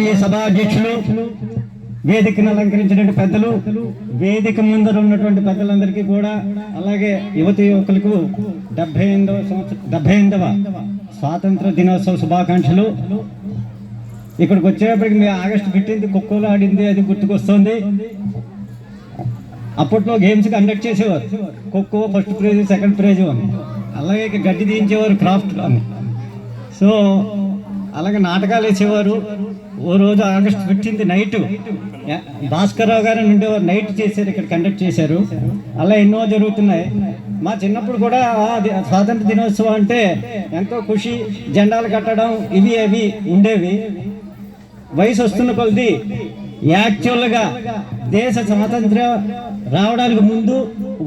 ఆత్మీయ సభాధ్యక్షులు వేదికను అలంకరించినటువంటి పెద్దలు వేదిక ముందర ఉన్నటువంటి పెద్దలందరికీ కూడా అలాగే యువతి యువకులకు డెబ్బై ఎనిమిదవ సంవత్సరం డెబ్బై ఎనిమిదవ స్వాతంత్ర దినోత్సవ శుభాకాంక్షలు. ఇక్కడికి వచ్చేప్పటికి మీ ఆగస్టు ఫిఫ్టీన్త్ ఖోఖోలో ఆడింది అది గుర్తుకొస్తుంది. అప్పట్లో గేమ్స్ కండక్ట్ చేసేవారు. Kho kho first prize second prize అని. అలాగే గడ్డి తీయించేవారు క్రాఫ్ట్ అని. సో అలాగే నాటకాలు వేసేవారు. ఓ రోజు ఆగస్ట్ ఫిఫ్టీన్త్ నైట్. భాస్కర్రావు గారు నుండి నైట్ చేశారు ఇక్కడ కండక్ట్ చేశారు. అలా ఎన్నో జరుగుతున్నాయి. మా చిన్నప్పుడు కూడా స్వాతంత్ర దినోత్సవం అంటే ఎంతో ఖుషి జెండాలు కట్టడం ఇవి అవి ఉండేవి. వయసు వస్తున్న కొలది యాక్చువల్గా దేశ స్వాతంత్ర్యం రావడానికి ముందు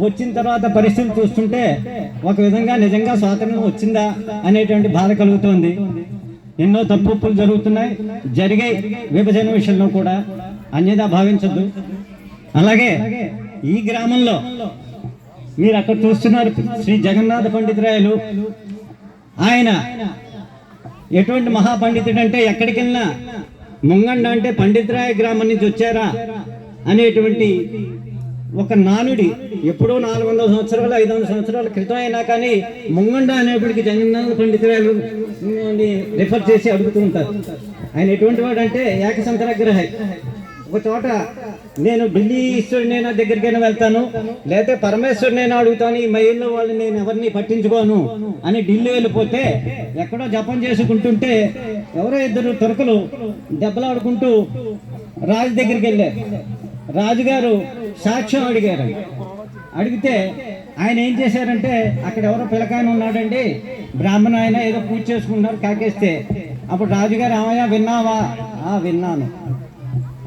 వచ్చిన తర్వాత పరిస్థితి చూస్తుంటే ఒక విధంగా నిజంగా స్వాతంత్రం వచ్చిందా అనేటువంటి బాధ కలుగుతోంది. ఎన్నో తప్పులు జరుగుతున్నాయి. జరిగే విభజన విషయంలో కూడా అన్యదా భావించద్దు. అలాగే ఈ గ్రామంలో మీరు అక్కడ చూస్తున్నారు శ్రీ జగన్నాథ పండితురాయలు. ఆయన ఎటువంటి మహాపండితుడు అంటే ఎక్కడికి వెళ్ళినా ముంగండ అంటే పండితరాయ గ్రామం నుంచి వచ్చారా అనేటువంటి ఒక నానుడి ఎప్పుడో నాలుగు వందల సంవత్సరాలు ఐదు వందల సంవత్సరాల క్రితం అయినా కానీ ముంగండ అనేప్పటికి జగన్నాథ పండితురాలు రిఫర్ చేసి అడుగుతూ ఉంటారు. ఆయన ఎటువంటి వాడు అంటే ఏకసంతరగ్రహ ఒక చోట నేను ఢిల్లీ ఈశ్వరునైనా దగ్గరికైనా వెళ్తాను లేకపోతే పరమేశ్వరునైనా అడుగుతాను ఈ మైల్లో వాళ్ళని నేను ఎవరిని పట్టించుకోను అని ఢిల్లీ వెళ్ళిపోతే ఎక్కడో జపం చేసుకుంటుంటే ఎవరో ఇద్దరు తురకలు దెబ్బలాడుకుంటూ రాజు దగ్గరికి వెళ్ళారు. రాజుగారు సాక్ష్యం అడిగారు. అడిగితే ఆయన ఏం చేశారంటే అక్కడ ఎవరో పిల్లకాయన ఉన్నాడండి. బ్రాహ్మణ ఆయన ఏదో పూజ చేసుకుంటున్నారు కాకేస్తే. అప్పుడు రాజుగారు ఆమయ్య విన్నావా? ఆ విన్నాను.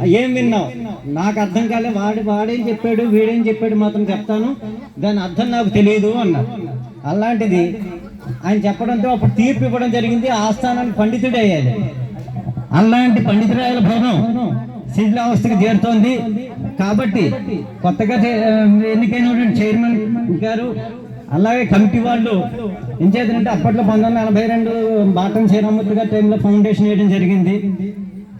ఏం విన్నావు? నాకు అర్థం కాలే వాడు వాడేం చెప్పాడు వీడేం చెప్పాడు మాత్రం చెప్తాను. దాని అర్థం నాకు తెలియదు అన్నాడు. అలాంటిది ఆయన చెప్పడంతో అప్పుడు తీర్పు ఇవ్వడం జరిగింది. ఆస్థానానికి పండితుడే అయ్యాడు అలాంటి పండితురాయల భవనం శిథిలావస్థకు చేరుతోంది. కాబట్టి కొత్తగా చే- చైర్మన్ గారు అలాగే కమిటీ వాళ్ళు ఏం చేద్దంటే అప్పట్లో పంతొమ్మిది వందల నలభై రెండు బాటం శ్రీరామూర్తి గారి టైంలో ఫౌండేషన్ వేయడం జరిగింది.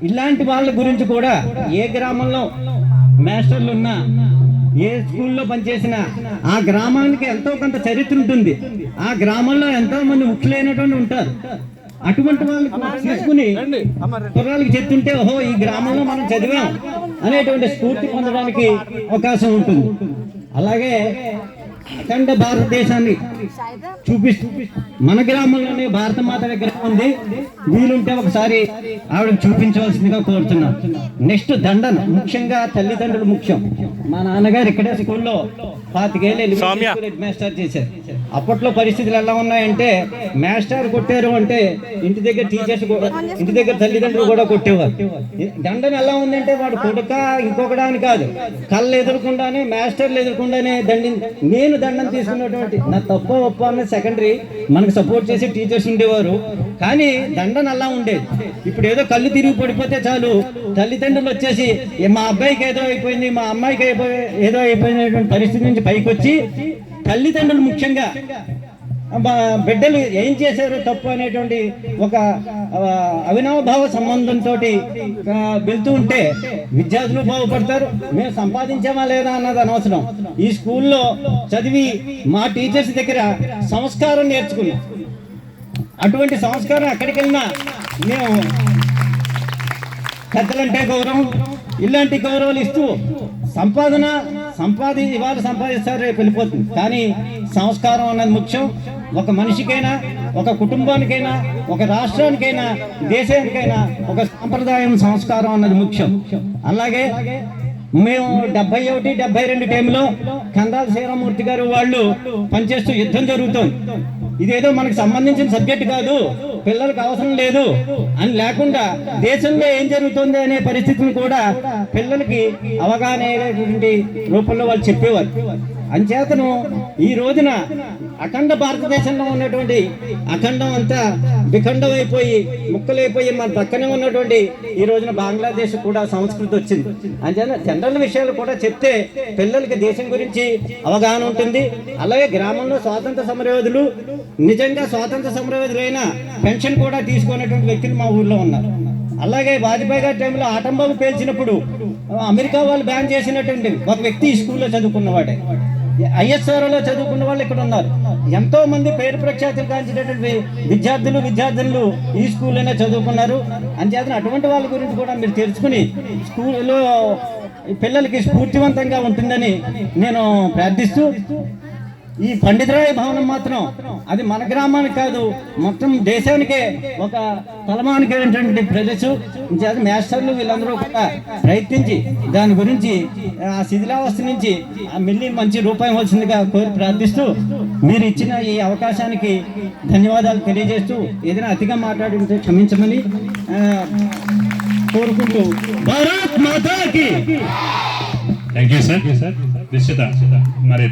ఇలాంటి వాళ్ళ గురించి కూడా ఏ గ్రామంలో మాస్టర్లు ఉన్నా ఏ స్కూల్లో పనిచేసినా ఆ గ్రామానికి ఎంతో కొంత చరిత్ర ఉంటుంది. ఆ గ్రామంలో ఎంతో మంది ముఖ్యులైనటువంటి ఉంటారు. అటువంటి వాళ్ళకి తీసుకుని కుర్రాళ్ళకి చెప్తుంటే ఓహో ఈ గ్రామంలో మనం చదివాం అనేటువంటి స్ఫూర్తి పొందడానికి అవకాశం ఉంటుంది. అలాగే అఖండ భారతదేశాన్ని చూపిస్తూ మన గ్రామంలోనే భారత మాత విగ్రహం ఉంది. వీలుంటే ఒకసారి ఆవిడ చూపించవలసిందిగా కోరుతున్నాం. నెక్స్ట్ దండన ముఖ్యంగా తల్లిదండ్రులు ముఖ్యం. మా నాన్నగారు ఇక్కడే స్కూల్లో పాతికేళ్ళు హెడ్ మాస్టర్ చేశారు. అప్పట్లో పరిస్థితులు ఎలా ఉన్నాయంటే మాస్టర్ కొట్టారు అంటే ఇంటి దగ్గర టీచర్స్ కూడా ఇంటి దగ్గర తల్లిదండ్రులు కూడా కొట్టేవారు. దండన ఎలా ఉందంటే వాడు కొడుక ఇంకొకడాని కాదు. కళ్ళు ఎదురకుండానే మాస్టర్లు ఎదురకుండానే దండి నేను దండం తీసుకున్నటువంటి నా తప్ప ఒప్ప అనే సెకండరీ మనకు సపోర్ట్ చేసే టీచర్స్ ఉండేవారు. కానీ దండన అలా ఉండేది. ఇప్పుడు ఏదో కళ్ళు తిరిగి పడిపోతే చాలు. తల్లిదండ్రులు వచ్చేసి మా అబ్బాయికి ఏదో అయిపోయింది మా అమ్మాయికి ఏదో అయిపోయినటువంటి పరిస్థితి నుంచి పైకి వచ్చి తల్లిదండ్రులు ముఖ్యంగా బిడ్డలు ఏం చేశారు తప్పు అనేటువంటి ఒక అవినవభావ అవినావభావ సంబంధంతో వెళ్తూ ఉంటే విద్యార్థులు బాగుపడతారు. మేము సంపాదించామా లేదా అన్నది అనవసరం. ఈ స్కూల్లో చదివి మా టీచర్స్ దగ్గర సంస్కారం నేర్చుకున్నాం. అటువంటి సంస్కారం అక్కడికి వెళ్ళినా మేము పెద్దలంటే గౌరవం ఇలాంటి గౌరవాలు ఇస్తూ సంపాదన సంపాది ఇవాళ సంపాదిస్తారు రేపు వెళ్ళిపోతుంది. కానీ సంస్కారం అన్నది ముఖ్యం. ఒక మనిషికైనా ఒక కుటుంబానికైనా ఒక రాష్ట్రానికైనా దేశానికైనా ఒక సాంప్రదాయం సంస్కారం అన్నది ముఖ్యం. అలాగే మేము డెబ్బై ఒకటి డెబ్బై రెండు టైంలో కందాల శ్రీరామూర్తి గారు వాళ్ళు పనిచేస్తూ యుద్ధం జరుగుతోంది. ఇదేదో మనకు సంబంధించిన సబ్జెక్ట్ కాదు. పిల్లలకు అవసరం లేదు. అని లేకుండా దేశంలో ఏం జరుగుతుంది అనే పరిస్థితిని కూడా పిల్లలకి అవగాహన అయ్యేటువంటి రూపంలో వాళ్ళు చెప్పేవారు. అంచేతను ఈ రోజున అఖండ భారతదేశంలో ఉన్నటువంటి అఖండం అంతా విఖండం అయిపోయి ముక్కలైపోయి మన పక్కనే ఉన్నటువంటి ఈ రోజున బంగ్లాదేశ్ కూడా సంస్కృతి వచ్చింది. అంచేత జనరల్ విషయాలు కూడా చెప్తే పిల్లలకి దేశం గురించి అవగాహన ఉంటుంది. అలాగే గ్రామంలో స్వాతంత్ర సమరయోధులు నిజంగా స్వాతంత్ర సమరవేదులైన పెన్షన్ కూడా తీసుకునేటువంటి వ్యక్తులు మా ఊర్లో ఉన్నారు. అలాగే వాజ్పేయి గారి టైంలో ఆటంబాబు పేల్చినప్పుడు అమెరికా వాళ్ళు బ్యాన్ చేసినటువంటి ఒక వ్యక్తి ఈ స్కూల్లో చదువుకున్నవాడే ఐఎస్ఆర్ఓలో చదువుకున్న వాళ్ళు ఇక్కడ ఉన్నారు. ఎంతో మంది పేరు ప్రఖ్యాతులు కాంచినటువంటి విద్యార్థులు విద్యార్థులు ఈ స్కూల్లోనే చదువుకున్నారు. అంతేత అటువంటి వాళ్ళ గురించి కూడా మీరు తెలుసుకుని స్కూల్లో పిల్లలకి స్ఫూర్తివంతంగా ఉంటుందని నేను ప్రార్థిస్తూ ఈ పండితరాయ భవనం మాత్రం అది మన గ్రామానికి కాదు మొత్తం దేశానికే ఒక తలమానికైనటువంటి ప్రదేశం. ఇంచేత మాస్టర్లు వీళ్ళందరూ కూడా ప్రయత్నించి దాని గురించి ఆ శిథిలావస్థ నుంచి ఆ మిల్లి మంచి రూపాయి వచ్చిందిగా కోరి ప్రార్థిస్తూ మీరు ఇచ్చిన ఈ అవకాశానికి ధన్యవాదాలు తెలియజేస్తూ ఏదైనా అతిగా మాట్లాడి ఉంటే క్షమించమని కోరుకుంటూ భారత్ మాతాకి. థ్యాంక్ యూ సార్ నిశ్చిత మరి